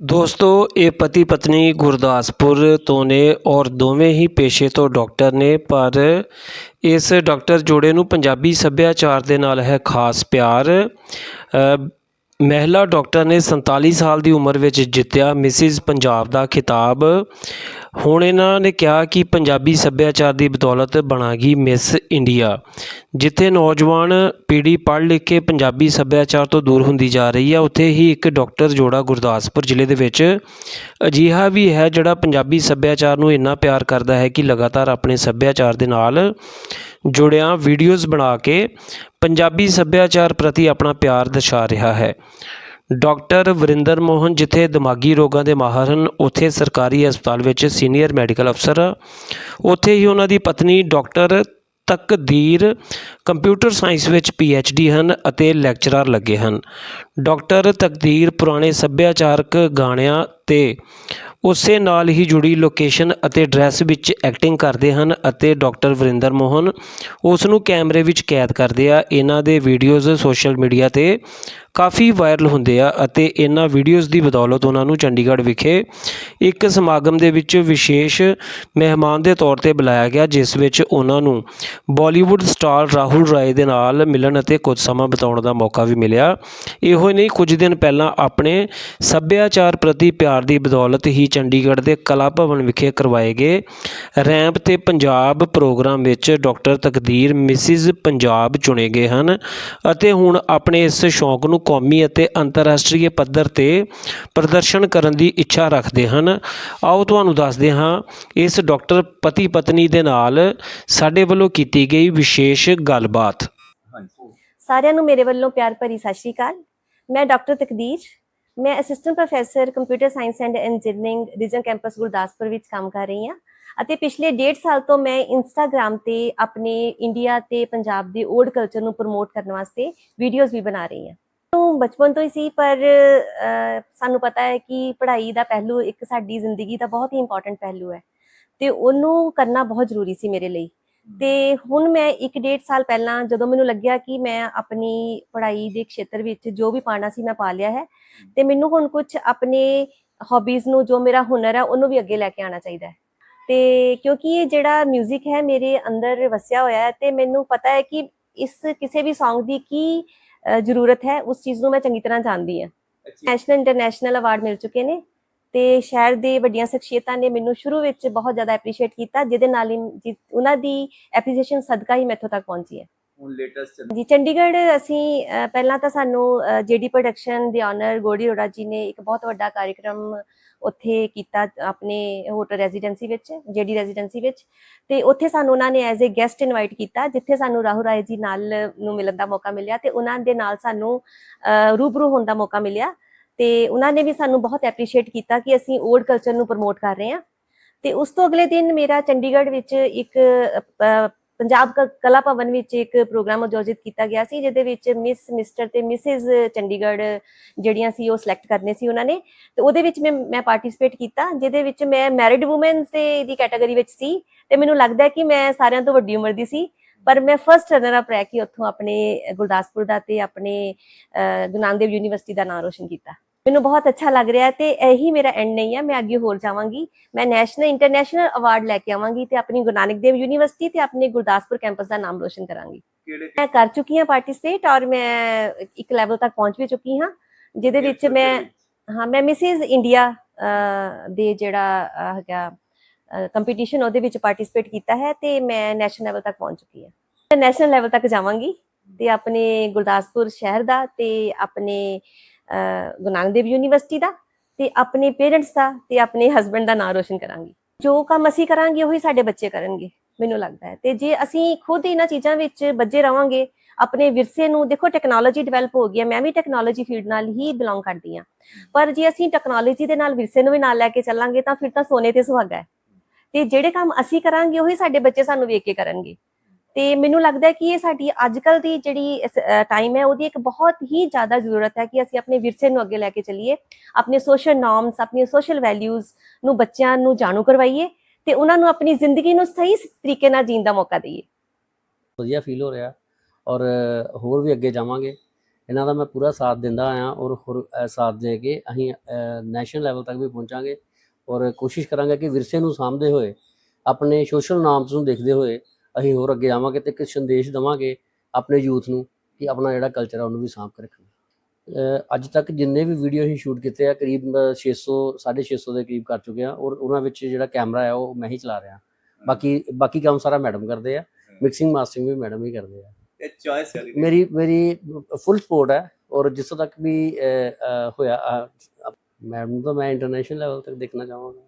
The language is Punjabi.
ਦੋਸਤੋ, ਇਹ ਪਤੀ ਪਤਨੀ ਗੁਰਦਾਸਪੁਰ ਤੋਂ ਨੇ ਔਰ ਦੋਵੇਂ ਹੀ ਪੇਸ਼ੇ ਤੋਂ ਡਾਕਟਰ ਨੇ, ਪਰ ਇਸ ਡਾਕਟਰ ਜੋੜੇ ਨੂੰ ਪੰਜਾਬੀ ਸੱਭਿਆਚਾਰ ਦੇ ਨਾਲ ਹੈ ਖਾਸ ਪਿਆਰ। ਮਹਿਲਾ ਡਾਕਟਰ ਨੇ 47 ਸਾਲ ਦੀ ਉਮਰ ਵਿੱਚ ਜਿੱਤਿਆ ਮਿਸਿਜ਼ ਪੰਜਾਬ ਦਾ ਖਿਤਾਬ। ਹੁਣ ਇਹਨਾਂ ਨੇ ਕਿਹਾ ਕਿ ਪੰਜਾਬੀ ਸੱਭਿਆਚਾਰ ਦੀ ਬਦੌਲਤ ਬਣਾਗੀ ਮਿਸ ਇੰਡੀਆ, ਜਿੱਥੇ ਨੌਜਵਾਨ ਪੀੜ੍ਹੀ ਪੜ੍ਹ ਲਿਖ ਕੇ ਪੰਜਾਬੀ ਸੱਭਿਆਚਾਰ ਤੋਂ ਦੂਰ ਹੁੰਦੀ ਜਾ ਰਹੀ ਹੈ। ਉੱਥੇ ਹੀ ਇੱਕ ਡਾਕਟਰ ਜੋੜਾ ਗੁਰਦਾਸਪੁਰ ਜ਼ਿਲ੍ਹੇ ਦੇ ਵਿੱਚ ਅਜਿਹਾ ਵੀ ਹੈ ਜਿਹੜਾ ਪੰਜਾਬੀ ਸੱਭਿਆਚਾਰ ਨੂੰ ਇੰਨਾ ਪਿਆਰ ਕਰਦਾ ਹੈ ਕਿ ਲਗਾਤਾਰ ਆਪਣੇ ਸੱਭਿਆਚਾਰ ਦੇ ਨਾਲ ਜੁੜਿਆ ਵੀਡੀਓਜ਼ ਬਣਾ ਕੇ ਪੰਜਾਬੀ ਸੱਭਿਆਚਾਰ ਪ੍ਰਤੀ ਆਪਣਾ ਪਿਆਰ ਦਰਸਾ ਰਿਹਾ ਹੈ। ਡਾਕਟਰ ਵਰਿੰਦਰ ਮੋਹਨ, ਜਿੱਥੇ ਦਿਮਾਗੀ ਰੋਗਾਂ ਦੇ ਮਾਹਰ ਹਨ, ਉੱਥੇ ਸਰਕਾਰੀ ਹਸਪਤਾਲ ਵਿੱਚ ਸੀਨੀਅਰ ਮੈਡੀਕਲ ਅਫਸਰ। ਉੱਥੇ ਹੀ ਉਹਨਾਂ ਦੀ ਪਤਨੀ ਡਾਕਟਰ ਤਕਦੀਰ ਕੰਪਿਊਟਰ ਸਾਇੰਸ ਵਿੱਚ ਡੀ ਹਨ ਅਤੇ ਲੈਕਚਰਰ ਲੱਗੇ ਹਨ। ਡਾਕਟਰ ਤਕਦੀਰ ਪੁਰਾਣੇ ਸੱਭਿਆਚਾਰਕ ਗਾਣਿਆਂ ਤੇ ਉਸੇ ਨਾਲ ਹੀ ਜੁੜੀ ਲੋਕੇਸ਼ਨ ਅਤੇ ਡਰੈਸ ਵਿੱਚ ਐਕਟਿੰਗ ਕਰਦੇ ਹਨ ਅਤੇ ਡਾਕਟਰ ਵਰਿੰਦਰ ਮੋਹਨ ਉਸ ਨੂੰ ਕੈਮਰੇ ਵਿੱਚ ਕੈਦ ਕਰਦੇ ਆ। ਇਹਨਾਂ ਦੇ ਵੀਡੀਓਜ਼ ਸੋਸ਼ਲ ਮੀਡੀਆ ਤੇ ਕਾਫੀ ਵਾਇਰਲ ਹੁੰਦੇ ਆ ਅਤੇ ਇਹਨਾਂ ਵੀਡੀਓਜ਼ ਦੀ ਬਦੌਲਤ ਉਹਨਾਂ ਨੂੰ ਚੰਡੀਗੜ੍ਹ ਵਿਖੇ ਇੱਕ ਸਮਾਗਮ ਦੇ ਵਿੱਚ ਵਿਸ਼ੇਸ਼ ਮਹਿਮਾਨ ਦੇ ਤੌਰ ਤੇ ਬੁਲਾਇਆ ਗਿਆ, ਜਿਸ ਵਿੱਚ ਉਹਨਾਂ ਨੂੰ ਬਾਲੀਵੁੱਡ ਸਟਾਰ ਰਾਹੁਲ ਰਾਏ ਦੇ ਨਾਲ ਮਿਲਣ ਅਤੇ ਕੁਝ ਸਮਾਂ ਬਿਤਾਉਣ ਦਾ ਮੌਕਾ ਵੀ ਮਿਲਿਆ। ਇਹੋ ਹੀ ਨਹੀਂ, ਕੁਝ ਦਿਨ ਪਹਿਲਾਂ ਆਪਣੇ ਸੱਭਿਆਚਾਰ ਪ੍ਰਤੀ ਪਿਆਰ ਦੀ ਬਦੌਲਤ ਹੀ ਚੰਡੀਗੜ੍ਹ ਦੇ ਕਲਾ ਭਵਨ ਵਿਖੇ ਕਰਵਾਏ ਗਏ ਰੈਂਪ ਤੇ ਪੰਜਾਬ ਪ੍ਰੋਗਰਾਮ ਵਿੱਚ ਡਾਕਟਰ ਤਕਦੀਰ ਮਿਸਿਸ ਪੰਜਾਬ ਚੁਣੇ ਗਏ ਹਨ ਅਤੇ ਹੁਣ ਆਪਣੇ ਇਸ ਸ਼ੌਂਕ ਨੂੰ ਕੌਮੀ ਅਤੇ ਅੰਤਰਰਾਸ਼ਟਰੀ ਪੱਧਰ ਤੇ ਪ੍ਰਦਰਸ਼ਨ ਕਰਨ ਦੀ ਇੱਛਾ ਰੱਖਦੇ ਹਨ। ਆਓ ਤੁਹਾਨੂੰ ਦੱਸਦੇ ਹਾਂ, ਇਸ ਡਾਕਟਰ ਪਤੀ ਪਤਨੀ ਦੇ ਨਾਲ ਸਾਡੇ ਵੱਲੋਂ ਕੀਤੀ ਗਈ ਵਿਸ਼ੇਸ਼ ਗੱਲਬਾਤ। ਸਾਰਿਆਂ ਨੂੰ ਮੇਰੇ ਵੱਲੋਂ ਪਿਆਰ ਭਰੀ ਸਤਿ ਸ਼੍ਰੀ ਅਕਾਲ। ਮੈਂ ਡਾਕਟਰ ਤਕਦੀਰ ਮੈਂ assistant professor computer science and engineering region campus Gurdaspur ਵਿੱਚ ਕੰਮ ਕਰ ਰਹੀ ਹਾਂ ਅਤੇ ਪਿਛਲੇ 1.5 ਸਾਲ ਤੋਂ ਮੈਂ ਇੰਸਟਾਗ੍ਰam ਤੇ ਆਪਣੇ ਇੰਡੀਆ ਤੇ ਪੰਜਾਬ ਦੇ ਓਲਡ ਕਲਚਰ ਨੂੰ ਪ੍ਰਮੋਟ ਕਰਨ ਵਾਸਤੇ ਵੀਡੀਓਜ਼ ਵੀ ਬਣਾ ਰਹੀ ਹਾਂ। ਤੋਂ ਬਚਪਨ ਤੋਂ ਹੀ ਸੀ, ਪਰ ਸਾਨੂੰ ਪਤਾ ਹੈ ਕਿ ਪੜ੍ਹਾਈ ਦਾ ਪਹਿਲੂ ਇੱਕ ਸਾਡੀ ਜ਼ਿੰਦਗੀ ਦਾ ਬਹੁਤ ਹੀ ਇੰਪੋਰਟੈਂਟ ਪਹਿਲੂ ਹੈ ਤੇ ਉਹਨੂੰ ਕਰਨਾ ਬਹੁਤ ਜ਼ਰੂਰੀ ਸੀ ਮੇਰੇ ਲਈ। ਤੇ ਹੁਣ ਮੈਂ 1.5 ਸਾਲ ਪਹਿਲਾਂ ਜਦੋਂ ਮੈਨੂੰ ਲੱਗਿਆ ਕਿ ਮੈਂ ਆਪਣੀ ਪੜ੍ਹਾਈ ਦੇ ਖੇਤਰ ਵਿੱਚ ਜੋ ਵੀ ਪਾਣਾ ਸੀ ਮੈਂ ਪਾ ਲਿਆ ਹੈ ਤੇ ਮੈਨੂੰ ਹੁਣ ਕੁਝ ਆਪਣੇ ਹੌਬੀਜ਼ ਨੂੰ ਜੋ ਮੇਰਾ ਹੁਨਰ ਹੈ ਉਹਨੂੰ ਵੀ ਅੱਗੇ ਲੈ ਕੇ ਆਉਣਾ ਚਾਹੀਦਾ ਹੈ। ਤੇ ਕਿਉਂਕਿ ਇਹ ਜਿਹੜਾ 뮤직 ਹੈ ਮੇਰੇ ਅੰਦਰ ਵਸਿਆ ਹੋਇਆ ਹੈ ਤੇ ਮੈਨੂੰ ਪਤਾ ਹੈ ਕਿ ਇਸ ਕਿਸੇ ਵੀ Song ਦੀ ਕੀ ਜ਼ਰੂਰਤ ਹੈ ਉਸ ਚੀਜ਼ ਨੂੰ ਮੈਂ ਚੰਗੀ ਤਰ੍ਹਾਂ ਜਾਣਦੀ ਹਾਂ। ਨੈਸ਼ਨਲ ਇੰਟਰਨੈਸ਼ਨਲ ਅਵਾਰਡ ਮਿਲ ਚੁੱਕੇ ਨੇ। ਤੇ ਸ਼ਹਿਰ ਦੇ ਵੱਡੀਆਂ ਸ਼ਖਸੀਅਤਾਂ ਨੇ ਮੈਨੂੰ ਸ਼ੁਰੂ ਵਿੱਚ ਬਹੁਤ ਜ਼ਿਆਦਾ ਐਪਰੀਸ਼ੀਏਟ ਕੀਤਾ ਜਿਹਦੇ ਨਾਲ ਹੀ ਉਹਨਾਂ ਦੀ ਐਪਰੀਸ਼ੀਏਸ਼ਨ ਸਦਕਾ ਹੀ ਮੈਂ ਇੱਥੋਂ ਤੱਕ ਪਹੁੰਚੀ ਹੈ। ਹੁਣ ਲੇਟੈਸਟ ਜੀ ਚੰਡੀਗੜ੍ਹ ਅਸੀਂ ਪਹਿਲਾਂ ਤਾਂ ਸਾਨੂੰ ਜੀਡੀ ਪ੍ਰੋਡਕਸ਼ਨ ਦੇ ਆਨਰ ਗੋੜੀ ਰੋੜਾ ਜੀ ਨੇ ਇੱਕ ਬਹੁਤ ਵੱਡਾ ਕਾਰਜਕ੍ਰਮ ਉੱਥੇ ਕੀਤਾ ਆਪਣੇ ਹੋਟਲ ਰੈਜ਼ੀਡੈਂਸੀ ਵਿੱਚ ਜੀਡੀ ਰੈਜ਼ੀਡੈਂਸੀ ਵਿੱਚ। ਤੇ ਉੱਥੇ ਸਾਨੂੰ ਉਹਨਾਂ ਨੇ ਐਜ਼ ਅ ਗੈਸਟ ਇਨਵਾਈਟ ਕੀਤਾ ਜਿੱਥੇ ਸਾਨੂੰ ਰਾਹੁਲ ਰਾਏ ਜੀ ਨਾਲ ਨੂੰ ਮਿਲਣ ਦਾ ਮੌਕਾ ਮਿਲਿਆ ਤੇ ਉਹਨਾਂ ਦੇ ਨਾਲ ਸਾਨੂੰ ਰੂਬਰੂ ਹੋਣ ਦਾ ਮੌਕਾ ਮਿਲਿਆ। ਤੇ ਉਹਨਾਂ ਨੇ ਵੀ ਸਾਨੂੰ ਬਹੁਤ ਐਪਰੀਸ਼ੀਏਟ ਕੀਤਾ ਕਿ ਅਸੀਂ ਓਲਡ ਕਲਚਰ ਨੂੰ ਪ੍ਰਮੋਟ ਕਰ ਰਹੇ ਹਾਂ। ਤੇ ਉਸ ਤੋਂ ਅਗਲੇ ਦਿਨ ਮੇਰਾ ਚੰਡੀਗੜ੍ਹ ਵਿੱਚ ਇੱਕ ਪੰਜਾਬ ਕ- ਕਲਾ ਭਵਨ ਵਿੱਚ ਇੱਕ ਪ੍ਰੋਗਰਾਮ ਆਯੋਜਿਤ ਕੀਤਾ ਗਿਆ ਸੀ, ਜਿਹਦੇ ਵਿੱਚ ਮਿਸ ਮਿਸਟਰ ਤੇ ਮਿਸਿਸ ਚੰਡੀਗੜ੍ਹ ਜਿਹੜੀਆਂ ਸੀ ਉਹ ਸਿਲੈਕਟ ਕਰਨੇ ਸੀ ਉਹਨਾਂ ਨੇ। ਤੇ ਉਹਦੇ ਵਿੱਚ ਮੈਂ ਮੈਂ ਪਾਰਟਿਸਿਪੇਟ ਕੀਤਾ, ਜਿਹਦੇ ਵਿੱਚ ਮੈਂ ਮੈਰਿਡ ਵੂਮਨਸ ਦੇ ਦੀ ਕੈਟਾਗਰੀ ਵਿੱਚ ਸੀ। ਤੇ ਮੈਨੂੰ ਲੱਗਦਾ ਕਿ ਮੈਂ ਸਾਰਿਆਂ ਤੋਂ ਵੱਡੀ ਉਮਰ ਦੀ ਸੀ। ਪਰ ਮੈਂ ਫਰਸਟ ਰਨਰ ਅਪ ਰਹਿ ਕੇ ਉੱਥੋਂ ਆਪਣੇ ਗੁਰਦਾਸਪੁਰ ਦਾ ਤੇ ਆਪਣੇ ਅਹ, ਗੁਰੂ ਨਾਨਕ ਦੇਵ ਯੂਨੀਵਰਸਿਟੀ ਦਾ ਨਾਮ ਰੋਸ਼ਨ ਕੀਤਾ। ਮੈਨੂੰ ਬਹੁਤ ਅੱਛਾ ਲੱਗ ਰਿਹਾ ਤੇ ਇਹੀ ਮੇਰਾ ਐਂਡ ਨਹੀਂ ਹੈ ਮੈਂ ਅੱਗੇ ਹੋਰ ਜਾਵਾਂਗੀ। ਮੈਂ ਨੈਸ਼ਨਲ ਇੰਟਰਨੈਸ਼ਨਲ ਅਵਾਰਡ ਲੈ ਕੇ ਆਵਾਂਗੀ ਤੇ ਆਪਣੀ ਗੁਰੂ ਨਾਨਕ ਦੇਵ ਯੂਨੀਵਰਸਿਟੀ ਤੇ ਆਪਣੇ ਗੁਰਦਾਸਪੁਰ ਕੈਂਪਸ ਦਾ ਨਾਮ ਰੋਸ਼ਨ ਕਰਾਂਗੀ। ਮੈਂ ਕਰ ਚੁੱਕੀ ਹਾਂ ਪਾਰਟਿਸਿਪੇਟ ਔਰ ਮੈਂ ਇੱਕ ਲੈਵਲ ਤੱਕ ਪਹੁੰਚ ਵੀ ਚੁੱਕੀ ਹਾਂ ਜਿਹਦੇ ਵਿੱਚ ਮੈਂ ਹਾਂ ਮੈਂ ਮਿਸਿਸ ਇੰਡੀਆ ਦੇ ਜਿਹੜਾ ਹੈਗਾ ਕੰਪੀਟੀਸ਼ਨ ਉਹਦੇ ਵਿੱਚ ਪਾਰਟਿਸਿਪੇਟ ਕੀਤਾ ਹੈ ਤੇ ਮੈਂ ਨੈਸ਼ਨਲ ਲੈਵਲ ਤੱਕ ਪਹੁੰਚ ਚੁੱਕੀ ਹਾਂ। ਮੈਂ ਨੈਸ਼ਨਲ ਲੈਵਲ ਤੱਕ ਜਾਵਾਂਗੀ ਤੇ ਆਪਣੇ ਗੁਰਦਾਸਪੁਰ ਸ਼ਹਿਰ ਦਾ ਤੇ ਆਪਣੇ ਗੁਰੂ ਨਾਨਕ ਦੇਵ ਯੂਨੀਵਰਸਿਟੀ ਦਾ ਤੇ ਆਪਣੇ ਪੇਰੈਂਟਸ ਦਾ ਤੇ ਆਪਣੇ ਹਸਬੰਡ ਦਾ ਨਾਮ ਰੋਸ਼ਨ ਕਰਾਂਗੀ। ਜੋ ਕੰਮ ਅਸੀਂ ਕਰਾਂਗੇ ਉਹੀ ਸਾਡੇ ਬੱਚੇ ਕਰਨਗੇ, ਮੈਨੂੰ ਲੱਗਦਾ ਹੈ। ਤੇ ਜੇ ਅਸੀਂ ਖੁਦ ਇਹਨਾਂ ਚੀਜ਼ਾਂ ਵਿੱਚ ਬੱਝੇ ਰਵਾਂਗੇ, ਆਪਣੇ ਵਿਰਸੇ ਨੂੰ, ਦੇਖੋ ਟੈਕਨੋਲੋਜੀ ਡਿਵੈਲਪ ਹੋ ਗਈ ਹੈ, ਮੈਂ ਵੀ ਟੈਕਨੋਲੋਜੀ ਫੀਲਡ ਨਾਲ ਹੀ ਬਿਲੋਂਗ ਕਰਦੀ ਹਾਂ। ਪਰ ਜੇ ਅਸੀਂ ਟੈਕਨੋਲੋਜੀ ਦੇ ਨਾਲ ਵਿਰਸੇ ਨੂੰ ਵੀ ਨਾਲ ਲੈ ਕੇ ਚੱਲਾਂਗੇ ਤਾਂ ਫਿਰ ਤਾਂ ਸੋਨੇ ਤੇ ਸੁਹਾਗਾ ਹੈ। ਤੇ ਜਿਹੜੇ ਕੰਮ ਅਸੀਂ ਕਰਾਂਗੇ, ਉਹੀ ਸਾਡੇ ਬੱਚੇ ਸਾਨੂੰ ਵੇਖ ਕੇ ਕਰਨਗੇ। ਤੇ ਮੈਨੂੰ ਲੱਗਦਾ ਹੈ ਕਿ ਇਹ ਸਾਡੀ ਅੱਜਕੱਲ ਦੀ ਜਿਹੜੀ ਟਾਈਮ ਹੈ, ਉਹਦੀ ਇੱਕ ਬਹੁਤ ਹੀ ਜ਼ਿਆਦਾ ਜ਼ਰੂਰਤ ਹੈ ਕਿ ਅਸੀਂ ਆਪਣੇ ਵਿਰਸੇ ਨੂੰ ਅੱਗੇ ਲੈ ਕੇ ਚੱਲੀਏ, ਆਪਣੇ ਸੋਸ਼ਲ ਨਾਰਮਸ ਆਪਣੀਆਂ ਸੋਸ਼ਲ ਵੈਲਿਊਜ਼ ਨੂੰ ਬੱਚਿਆਂ ਨੂੰ ਜਾਣੂ ਕਰਵਾਈਏ ਤੇ ਉਹਨਾਂ ਨੂੰ ਆਪਣੀ ਜ਼ਿੰਦਗੀ ਨੂੰ ਸਹੀ ਤਰੀਕੇ ਨਾਲ ਜੀਣ ਦਾ ਮੌਕਾ ਦਈਏ। ਵਧੀਆ ਫੀਲ ਹੋ ਰਿਹਾ ਔਰ ਹੋਰ ਵੀ ਅੱਗੇ ਜਾਵਾਂਗੇ। ਇਹਨਾਂ ਦਾ ਮੈਂ ਪੂਰਾ ਸਾਥ ਦਿੰਦਾ ਆਇਆ ਔਰ ਹੋਰ ਸਾਥ ਦੇ ਕੇ ਅਸੀਂ ਨੈਸ਼ਨਲ ਲੈਵਲ ਤੱਕ ਵੀ ਪਹੁੰਚਾਂਗੇ। ਔਰ ਕੋਸ਼ਿਸ਼ ਕਰਾਂਗੇ ਕਿ ਵਿਰਸੇ ਨੂੰ ਸਾਂਭਦੇ ਹੋਏ ਆਪਣੇ ਸੋਸ਼ਲ ਨਾਰਮਸ ਨੂੰ ਦੇਖਦੇ ਹੋਏ ਅਸੀਂ ਹੋਰ ਅੱਗੇ ਆਵਾਂਗੇ ਤੇ ਇੱਕ ਸੰਦੇਸ਼ ਦਵਾਂਗੇ ਆਪਣੇ ਯੂਥ ਨੂੰ ਕਿ ਆਪਣਾ ਜਿਹੜਾ ਕਲਚਰ ਆ ਉਹਨੂੰ ਵੀ ਸਾਂਭ ਕੇ ਰੱਖਣਾ। ਅੱਜ ਤੱਕ ਜਿੰਨੇ ਵੀ ਵੀਡੀਓ ਅਸੀਂ ਸ਼ੂਟ ਕੀਤੇ ਆ ਕਰੀਬ ਅ, 600 650 ਦੇ ਕਰੀਬ ਕਰ ਚੁੱਕੇ ਆ ਔਰ ਉਹਨਾਂ ਵਿੱਚ ਜਿਹੜਾ ਕੈਮਰਾ ਆ ਉਹ ਮੈਂ ਹੀ ਚਲਾ ਰਿਹਾ। ਬਾਕੀ ਬਾਕੀ ਕੰਮ ਸਾਰਾ ਮੈਡਮ ਕਰਦੇ ਆ ਮਿਕਸਿੰਗ ਮਾਸਟਰਿੰਗ ਵੀ ਮੈਡਮ ਹੀ ਕਰਦੇ ਆ। ਇਹ ਚੋਇਸ ਹੈ ਮੇਰੀ ਮੇਰੀ ਫੁੱਲ ਸਪੋਰਟ ਹੈ ਔਰ ਜਿੱਥੋਂ ਤੱਕ ਵੀ ਹੋਇਆ ਮੈਡਮ ਨੂੰ ਤਾਂ ਮੈਂ ਇੰਟਰਨੈਸ਼ਨਲ ਲੈਵਲ ਤੱਕ ਦੇਖਣਾ ਚਾਹਾਂਗਾ।